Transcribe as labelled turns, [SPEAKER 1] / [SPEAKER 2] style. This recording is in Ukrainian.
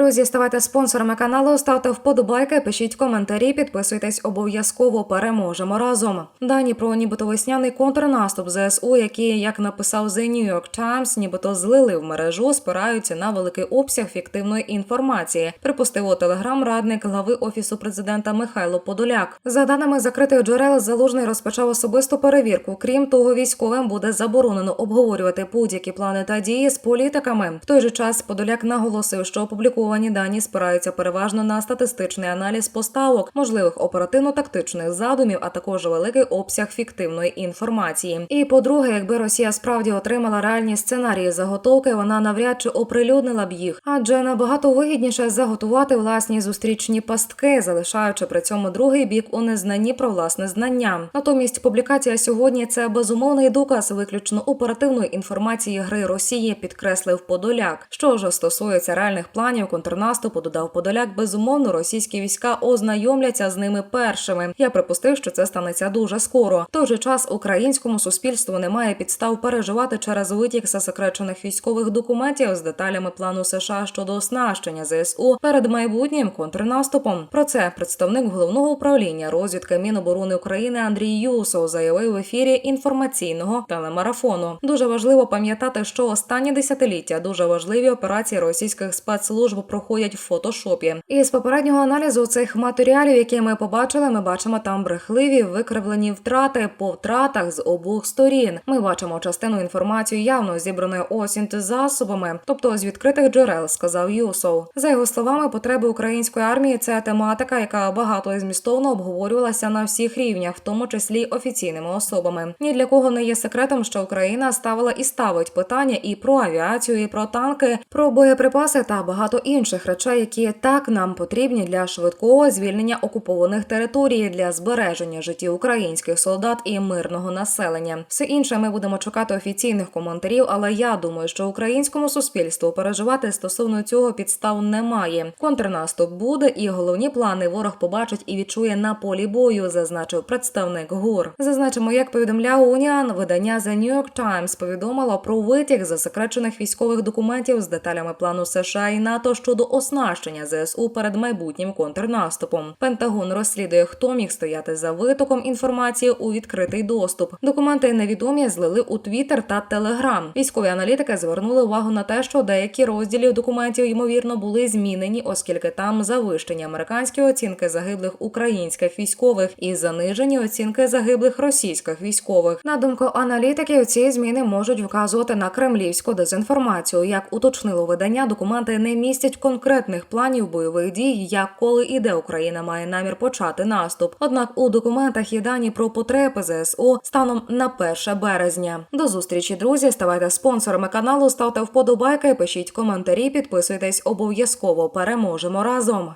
[SPEAKER 1] Друзі, ставайте спонсорами каналу, ставте вподобайки, пишіть коментарі, підписуйтесь обов'язково. Переможемо разом. Дані про нібито весняний контрнаступ ЗСУ, які, як написав The New York Times, нібито злили в мережу, спираються на великий обсяг фіктивної інформації. Припустив телеграм радник глави офісу президента Михайло Подоляк. За даними закритих джерел, залужний розпочав особисту перевірку. Крім того, військовим буде заборонено обговорювати будь-які плани та дії з політиками. В той же час Подоляк наголосив, що опубліковані дані спираються переважно на статистичний аналіз поставок, можливих оперативно-тактичних задумів, а також великий обсяг фіктивної інформації. І по-друге, якби Росія справді отримала реальні сценарії заготовки, вона навряд чи оприлюднила б їх, адже набагато вигідніше заготувати власні зустрічні пастки, залишаючи при цьому другий бік у незнанні про власне знання. Натомість публікація сьогодні це безумовний доказ виключно оперативної інформації гри Росії, підкреслив Подоляк. Що ж стосується реальних планів контрнаступу, додав Подоляк, безумовно, російські війська ознайомляться з ними першими. Я припустив, що це станеться дуже скоро. В той же час українському суспільству немає підстав переживати через витік засекречених військових документів з деталями плану США щодо оснащення ЗСУ перед майбутнім контрнаступом. Про це представник головного управління розвідки Міноборони України Андрій Юсов заявив в ефірі інформаційного телемарафону. Дуже важливо пам'ятати, що останні десятиліття дуже важливі операції російських спецслужб проходять в фотошопі. І з попереднього аналізу цих матеріалів, які ми побачили, ми бачимо там брехливі викривлені втрати по втратах з обох сторін. Ми бачимо частину інформації явно зібраної осінь засобами, тобто з відкритих джерел, сказав Юсов. За його словами, потреби української армії це тематика, яка багато і змістовно обговорювалася на всіх рівнях, в тому числі офіційними особами. Ні для кого не є секретом, що Україна ставила і ставить питання і про авіацію, і про танки, про боєприпаси та багато інших речей, які так нам потрібні для швидкого звільнення окупованих територій для збереження життів українських солдат і мирного населення. Все інше ми будемо чекати офіційних коментарів, але я думаю, що українському суспільству переживати стосовно цього підстав немає. Контрнаступ буде, і головні плани ворог побачить і відчує на полі бою, зазначив представник ГУР. Зазначимо, як повідомляв Уніан, видання The New York Times повідомило про витік засекречених військових документів з деталями плану США і НАТО щодо оснащення ЗСУ перед майбутнім контрнаступом. Пентагон розслідує, хто міг стояти за витоком інформації у відкритий доступ. Документи невідомі злили у Твіттер та Телеграм. Військові аналітики звернули увагу на те, що деякі розділі документів ймовірно були змінені, оскільки там завищені американські оцінки загиблих українських військових і занижені оцінки загиблих російських військових. На думку аналітиків, ці зміни можуть вказувати на кремлівську дезінформацію. Як уточнило видання, документи не містять конкретних планів бойових дій, як коли і де Україна має намір почати наступ. Однак у документах є дані про потреби ЗСУ станом на 1 березня. До зустрічі, друзі. Ставайте спонсорами каналу, ставте вподобайки, пишіть коментарі, підписуйтесь обов'язково. Переможемо разом.